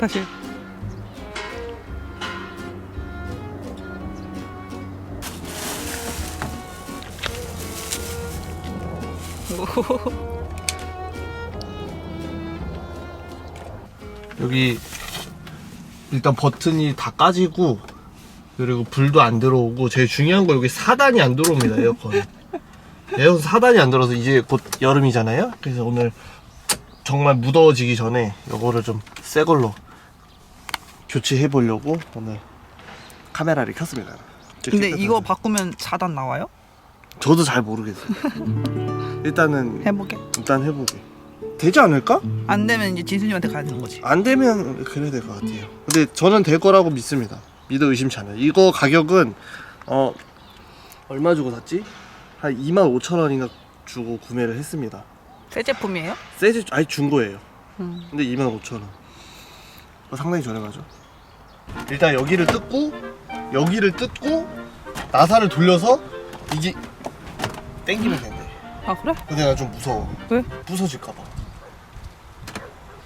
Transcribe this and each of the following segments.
다시. 여기 일단 버튼이 다 까지고 그리고 불도 안 들어오고 제일 중요한 거 여기 사단이 안 들어옵니다 에어컨. 에어컨 사단이 안 들어서 이제 곧 여름이잖아요? 그래서 오늘 정말 무더워지기 전에 요거를 좀 새 걸로 교체해 보려고 오늘 카메라를 켰습니다. 근데 이거 바꾸면 4단 나와요? 저도 잘 모르겠어요 일단은 해보게. 일단 해보게 되지 않을까? 안 되면 이제 진수님한테 가야 되는 거지. 안 되면 그래야 될 것 같아요. 근데 저는 될 거라고 믿습니다. 믿어 의심치 않아요. 이거 가격은 어 얼마 주고 샀지? 한 2만 5천 원인가 주고 구매를 했습니다. 새 제품이에요? 세지 아니 중고예요. 음. 근데 2만 5천 원. 어, 상당히 저렴하죠. 일단 여기를 뜯고 여기를 뜯고 나사를 돌려서 이게 땡기면 된대. 아 그래? 근데 나 좀 무서워. 왜? 부서질까 봐.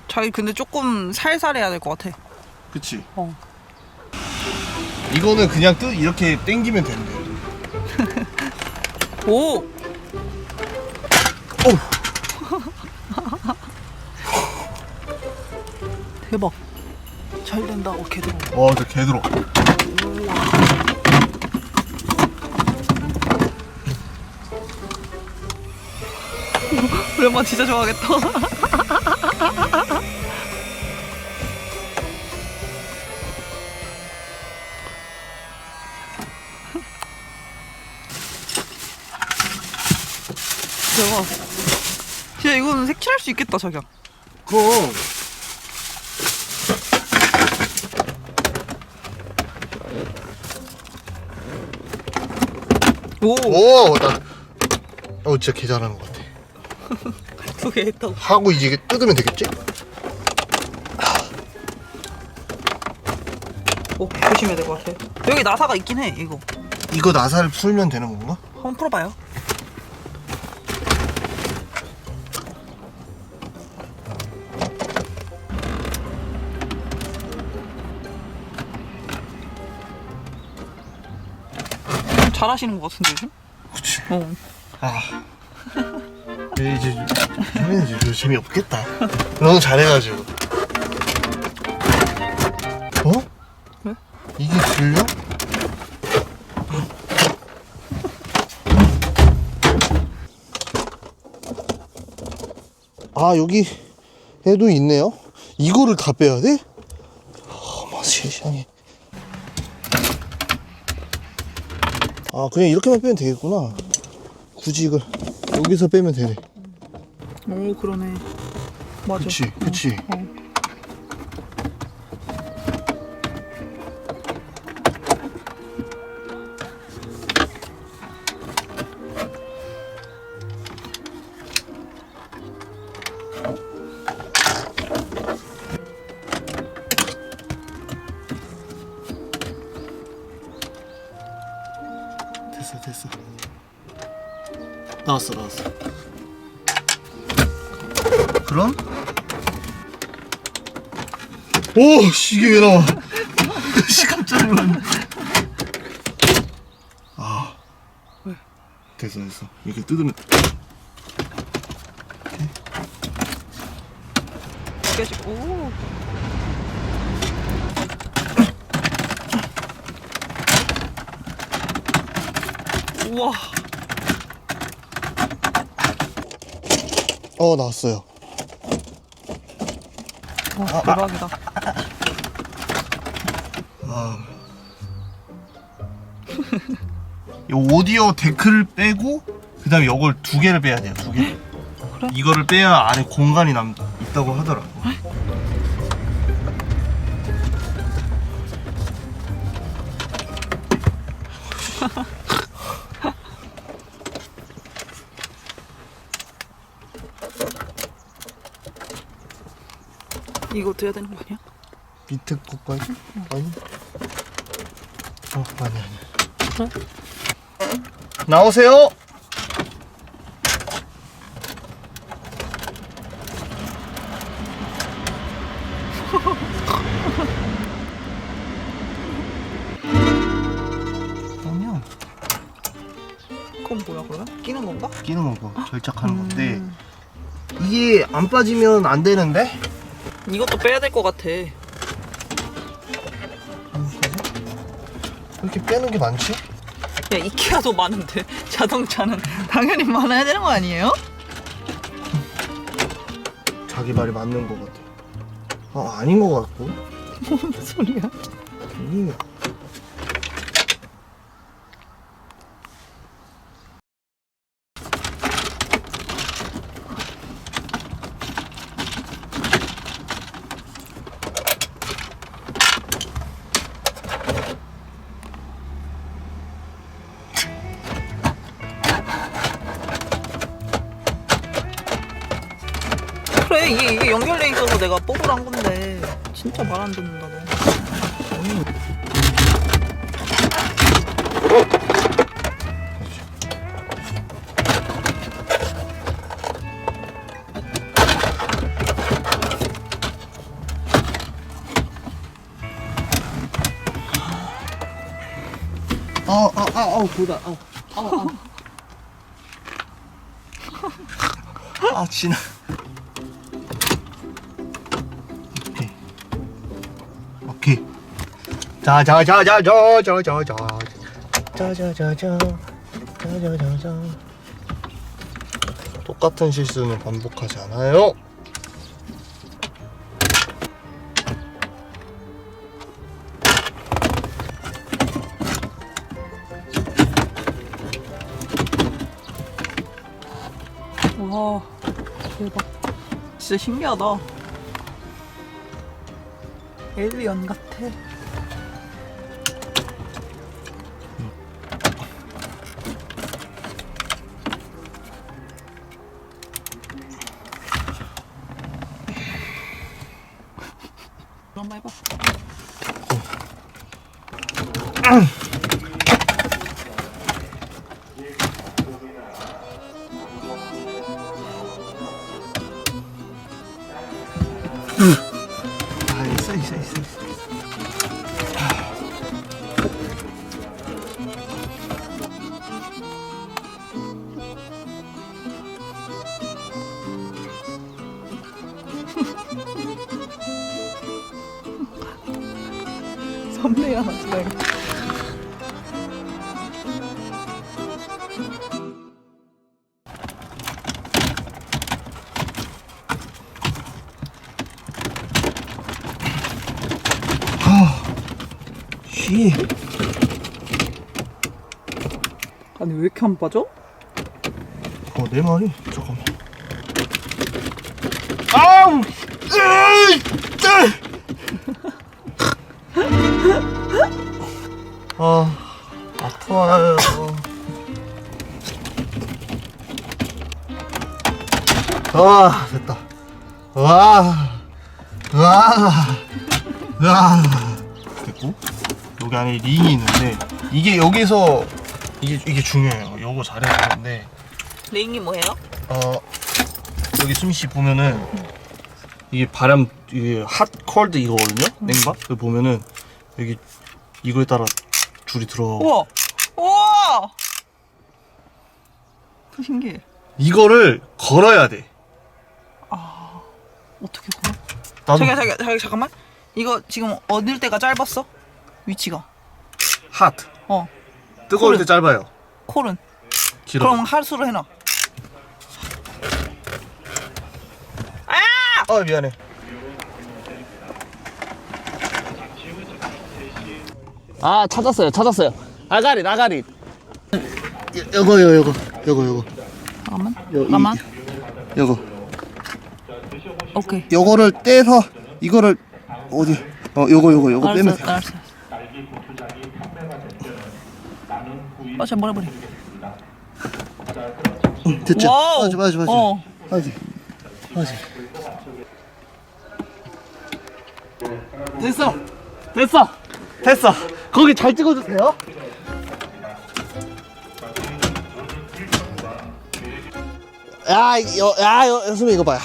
자기 근데 조금 살살해야 될 것 같아. 그치? 어. 이거는 그냥 뜯 이렇게 땡기면 된대. 오. 어우. 대박. 잘 된다. 오 개도. 와, 저 개들어. 오랜만 진짜 좋아하겠다. 대박. 진짜 이거는 색칠할 수 있겠다, 자기야. 그럼 오, 오, 나, 어, 진짜 개 잘하는 것 같아. 두 개 했다고. 하고 이제 뜯으면 되겠지? 오, 조심해야 될 것 같아. 여기 나사가 있긴 해, 이거. 이거 나사를 풀면 되는 건가? 한번 풀어봐요. 잘 하시는 것 같은데 요즘? 그치. 어. 아. 네, 이제, 이제, 이제 재미없겠다. 너무 잘해가지고. 어? 왜? 이게 들려? 아, 여기 에도 있네요. 이거를 다 빼야 돼? 어머 세상에. 아, 그냥 이렇게만 빼면 되겠구나. 굳이 이걸 여기서 빼면 되네. 오, 그러네. 맞아. 그치, 그치. 어. 됐어, 됐어. 나왔어, 나왔어. 그럼? 오, 씨, 이게 왜 나와? 씨, 깜짝 놀랐네. 아. 왜? 됐어, 됐어. 이렇게 뜯으면. 깨지고. 오. 우와. 어, 나왔어요. 와, 대박이다. 이 오디오 데크를 빼고, 그 다음에 이걸 두 개를 빼야 돼요, 두 개. 그래? 이거를 빼야 안에 공간이 남, 있다고 하더라고. 이거 돼야 되는 거 아니야? 밑에 것까지? 아니. 어, 아니, 아니. 나오세요! 그러면 그건 뭐야 그러면? 끼는 건가? 끼는 거고 절착하는 건데 이게 안 빠지면 안 되는데? 이것도 빼야 될 것 같아. 이렇게 빼는 게 많지? 야 이케아도 많은데 자동차는 당연히 많아야 되는 거 아니에요? 자기 말이 맞는 것 같아. 아, 아닌 것 같고. 뭔 소리야? 괜히. 있어서 내가 뽑으란 건데 진짜 말 안 듣는다 너. 아, 아, 아, 아우, 보다. 아우, 아우, 아우. 아, 지나. 자, 자, 자, 자, 자, 자, 자, 자. 자, 자, 자, 자. 자, 자, 자, 자. 똑같은 실수는 반복하지 않아요. 와 대박. 진짜 신기하다. 에일리언 같아. 한번 해봐. 아, 있어, 있어, 있어. 있어. 하나 찍어야겠다. 쉬. 아니 왜 이렇게 안 빠져? 어, 내 말이. 잠깐만. 아우! 으이! 으이! 아, 아파요. 아, 됐다. 와, 와, 와. 됐고, 여기 안에 링이 있는데, 이게 여기서, 이게, 이게 중요해요. 요거 잘해야 되는데, 레인이 뭐예요? 어 여기 수미씨 보면은 이게 바람 이게 핫 콜드 이거거든요 냉방 여기 보면은 여기 이거에 따라 줄이 들어 우와! 우와! 그 신기해. 이거를 걸어야 돼 어떻게 걸어? 나도 자기야, 자기야, 자기 잠깐만. 이거 지금 어딜 때가 짧았어? 위치가. 핫 어. 뜨거울 콜. 때 짧아요 콜은. 길어 그럼 하수로 해놔. 아 미안해 아 찾았어요 찾았어요 아가리 아가리 요거요 요거 요거 요거 잠깐만. 요, 이- 잠깐만. 요거 오케이. 요거를 떼서 이거를 어디 어 요거 요거 요거 빼면 알았어, 돼 알았어. 빠져 버려버려. 응, 됐죠? 와우. 맞아 맞아 맞아 어. 하지 하지 됐어 됐어 됐어 거기 잘 찍어주세요 야, 여, 야, 여, 연수님 이거 봐요.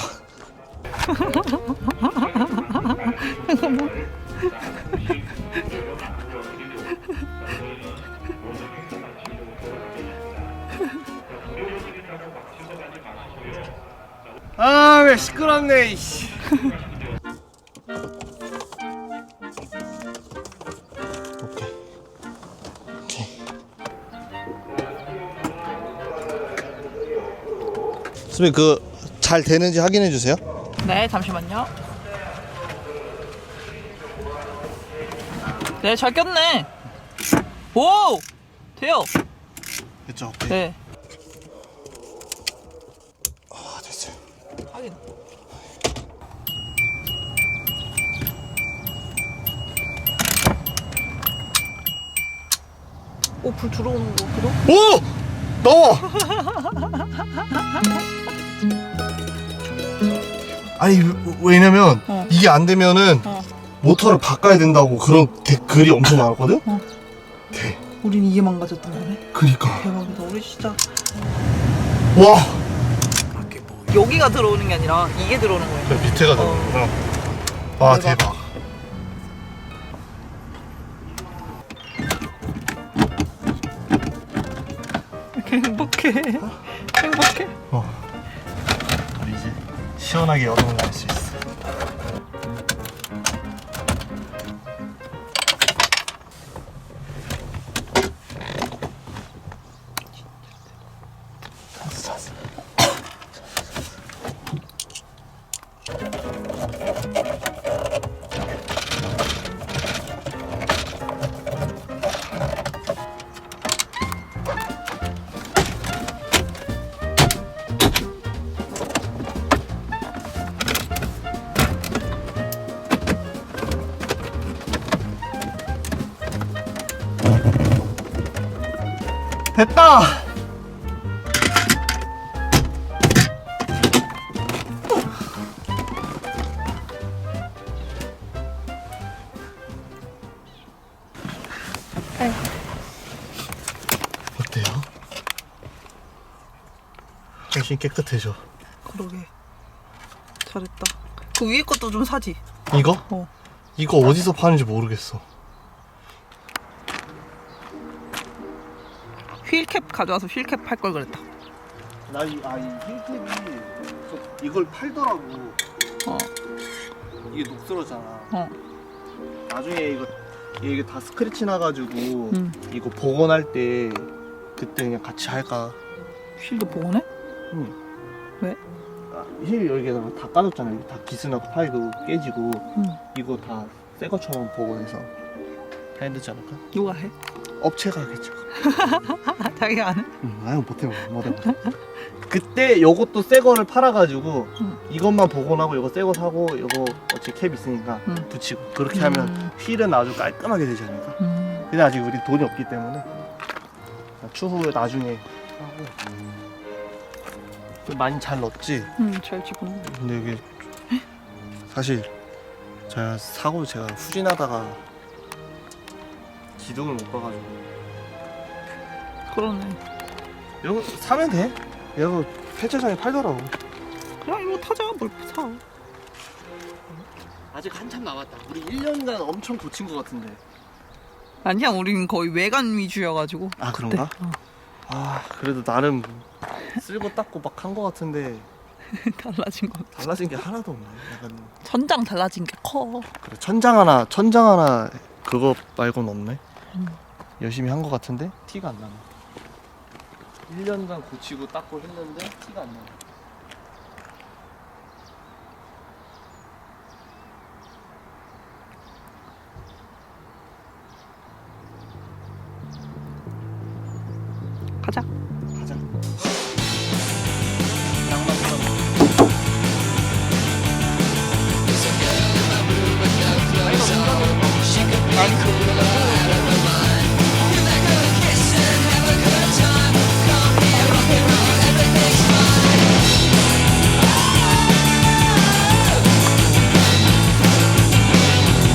아, 왜 시끄럽네, 이씨. 수빈 그잘 되는지 확인해 주세요. 네, 잠시만요. 네, 잘 꼈네. 오! 돼요. 됐죠? 오케이. 네. 아, 됐어요. 확인. 오, 불 들어오는 거, 그도? 오! 넣어! 아니 왜- 왜냐면 어. 이게 안 되면은 어. 모터를 바꿔야 된다고 그런 댓글이 엄청 많았거든? 어. 돼. 우린 이게 망가졌던 거네. 그니까 대박이다. 우리 진짜 와 여기가 들어오는 게 아니라 이게 들어오는 거예요. 밑에가 되는구나. 와 대박. 대박 행복해. 행복해. 어. 시원하게 여름을 날 수 있어 됐다 어때요? 훨씬 깨끗해져 그러게. 잘했다. 그 위에 것도 좀 사지. 이거? 어. 이거 어디서 파는지 모르겠어 휠캡 가져와서 휠캡 할 걸 그랬다. 나 이 아이 힐캡이 이걸 팔더라고 어. 이게 녹슬어잖아 어. 나중에 이거 이게 다 스크래치 나가지고 응. 이거 복원할 때 그때 그냥 같이 할까 휠도 복원해? 아, 힐 여기다가 다 까졌잖아 여기 다 기스나고 파이 그 깨지고 응. 이거 다 새 것처럼 복원해서 해야 되지 않을까? 누가 해? 업체가 하겠죠 자기가 안 해? 응, 아유 못해 못해 못해 그때 요것도 새 거를 팔아가지고 응. 이것만 복원하고 이거 새 거 사고 이거 어차피 캡 있으니까 응. 붙이고 그렇게 하면 음. 휠은 아주 깔끔하게 되지 않을까? 음. 근데 아직 우리 돈이 없기 때문에 추후에 나중에 하고 좀 많이 잘 넣었지? 응, 잘 찍었네. 근데 이게 사실 제가 사고 제가 후진하다가 기둥을 못 봐가지고 그러네. 이거 사면 돼? 이거 폐차장에 팔더라고 그냥 이거 타자. 뭘 사. 아직 한참 남았다 우리 1년간 엄청 고친 것 같은데 아니야, 우린 거의 외관 위주여가지고. 아 그런가? 어. 아 그래도 나름 쓸고 닦고 막 한 것 같은데 달라진 거. 달라진 게 하나도 없네 약간 천장 달라진 게 커. 그래 천장 하나 천장 하나 그거 말고는 없네 음. 열심히 한 것 같은데 티가 안 나네. 1년간 고치고 닦고 했는데 티가 안 나네. 가자.